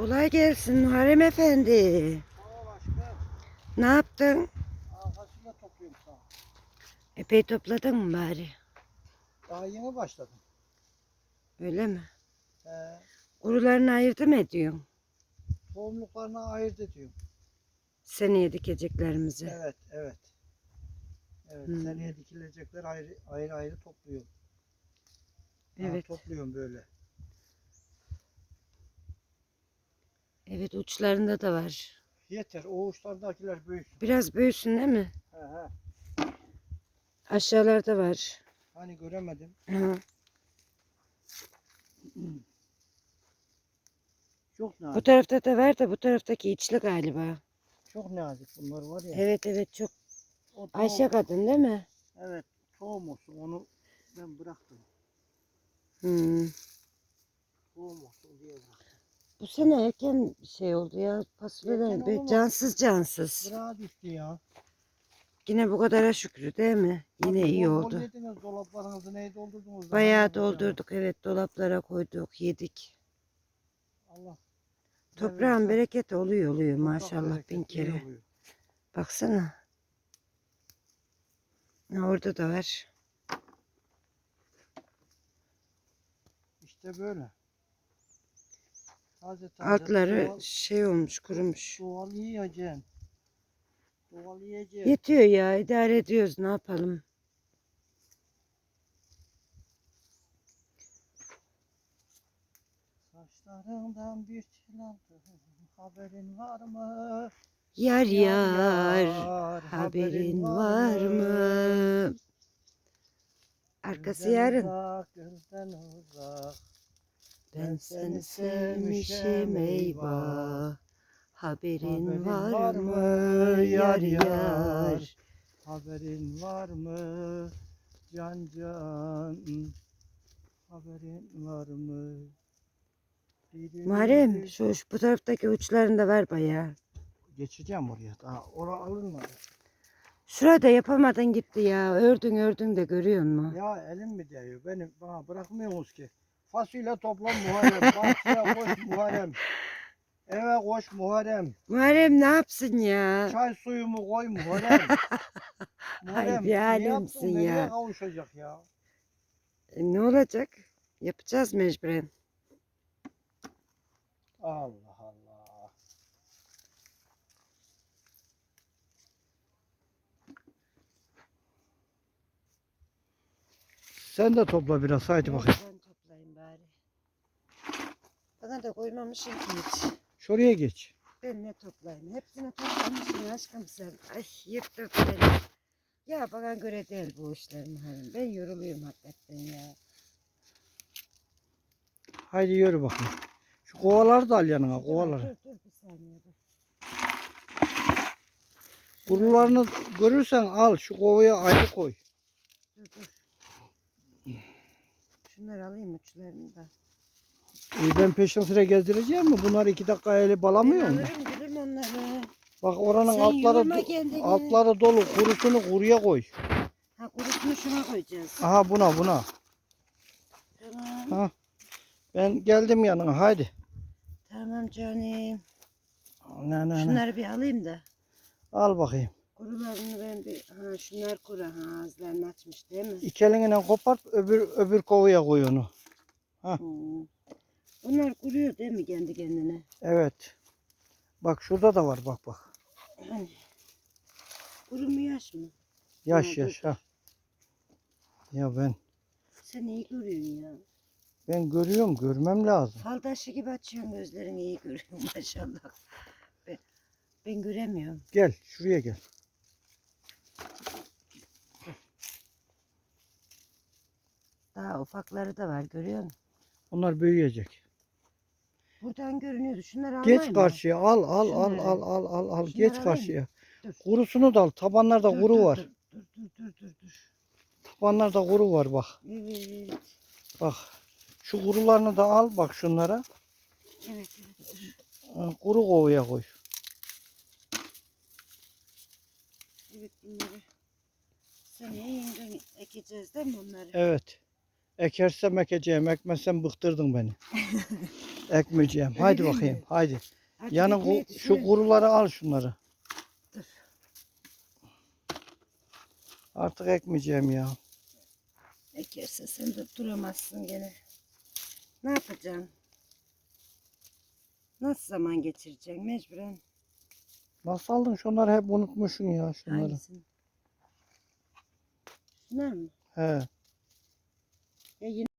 Kolay gelsin Muharrem Efendi. Aşkım. Ne yaptın? Aa, fasulye topluyorum sağ ol. Epey topladın mı bari? Daha yeni başladım. Öyle mi? Ee, Kurularını ayırdı mı ediyorsun? tohumluklarına ayırt ediyorum. Seneye dikeceklerimizi. Evet, evet. Evet, Hmm. seneye dikilecekler ayrı ayrı, ayrı topluyorum. Ha, Evet. topluyorum böyle. Evet uçlarında da var. Yeter, o uçlardakiler büyüsün. Biraz büyüsün değil mi? He he. Aşağılarda var. Hani göremedim. Hı. Çok Bu nazik. tarafta da var da bu taraftaki içli galiba. Çok nazik bunlar var ya. Evet evet çok. O tohum- Ayşe kadın değil mi? Evet, tohum olsun. Onu ben bıraktım. Hmm. Tohum olsun diye bıraktım. Bu sene erken şey oldu ya. Fasulyeler Erken olmadı. cansız cansız. Bırağı düştü ya. Yine bu kadara şükür değil mi? Yine iyi Bol bol oldu. yediniz, dolaplarınızı neyi doldurdunuz? Bayağı ne yapacağım? doldurduk evet dolaplara koyduk yedik. Allah. Toprağın bereketi oluyor oluyor toprak maşallah bin kere. Baksana. Ha, orada da var. İşte böyle. Taze taze Altları doğal, şey olmuş kurumuş. doğal yiyeceksin. Doğal yiyeceksin. Yetiyor ya idare ediyoruz ne yapalım. Saçlarından bir tel aldım. Haberin var mı? Yar Yar yar yar, haberin var mı? Arkası Gözden yarın. Uzak, gözden uzak. Ben seni sevmişim eyvah. Haberin Haberin var var mı yar yar? Haberin var mı? Can can. Haberin var mı? Muharrem şu, şu bu taraftaki uçlarında var bayağı. Geçeceğim oraya. Daha ora alınmadı. Şurada yapamadın gitti ya. Ördün ördün de görüyor musun? Ya elim mi değiyor? Beni bana bırakmıyorsunuz ki. Fasulye topla Muharrem. Bahçeye koş Muharrem. Eve koş Muharrem. Muharrem ne yapsın ya? Çay suyumu koy Muharrem. Muharrem bir ne alemsin yaptın? Nereye ya. kavuşacak ya? E, ne olacak? Yapacağız mecburen. Allah Allah. Sen de topla biraz haydi bakayım. Da koymamışsın ki hiç. Şuraya geç. Ben ne toplayayım? Hepsini toplamışsın aşkım sen. Ay yırttın beni. Ya bana göre değil bu işler Muharrem. Ben yoruluyorum hakikaten ya. Haydi yürü bakayım. Şu kovaları da al yanına Dur, kovaları. Dur dur bir saniye dur. Kurularını görürsen al şu kovaya ayrı koy. Dur dur. Şunları alayım uçlarını da. E ben peşin sıra gezdireceğim mi? Bunlar iki dakika eli balamıyor mu? alırım gülüm onları. Bak oranın Sen altları yorma kendini. altları dolu. Kurusunu kuruya koy. Ha kurutunu şuna koyacağız. Aha buna buna. Tamam. Ha. Ben geldim yanına haydi. Tamam canım. Ne ne ne. Şunları bir alayım da. Al bakayım. Kurularını ben bir... Ha şunlar kuru. Ha ağızlarını açmış değil mi? İki elinle kopart öbür öbür kovaya koy onu. Hmm. Bunlar kuruyor değil mi kendi kendine? Evet. Bak şurada da var bak bak. Hani. Kuru mu yaş mı? Yaş Ha, yaş ha. Ya ben Sen iyi görüyorsun ya. ben görüyorum görmem lazım. Fal taşı gibi açıyorsun gözlerini iyi görüyorsun maşallah. Ben, ben göremiyorum. Gel şuraya gel. Daha ufakları da var görüyor musun? Onlar büyüyecek. Buradan görünüyordu. Şunları almayayım Geç mı? karşıya al al al Şunları. al al al al Şunları geç alayım. karşıya. Dur. Kurusunu da al. Tabanlarda Dur, kuru dur, var. Dur dur dur dur dur. Tabanlarda kuru var bak. Evet. Bak. Şu kurularını da al bak şunlara. Evet evet. Ha, Kuru kovaya koy. Evet bunları seneye yeniden ekeceğiz değil mi onları? Evet. Ekersem ekeceğim, ekmezsem bıktırdın beni. Ekmeyeceğim. Haydi Öyle mi? bakayım, haydi. Artık Yani ekmeği şu kuruları al şunları. Dur. Artık ekmeyeceğim ya. Ekerse sen de duramazsın gene. Ne yapacaksın? Nasıl zaman geçireceksin mecburen? Nasıl aldın şunları hep unutmuşsun ya şunları. Hangisini? Şunlar mı? He. Ya yine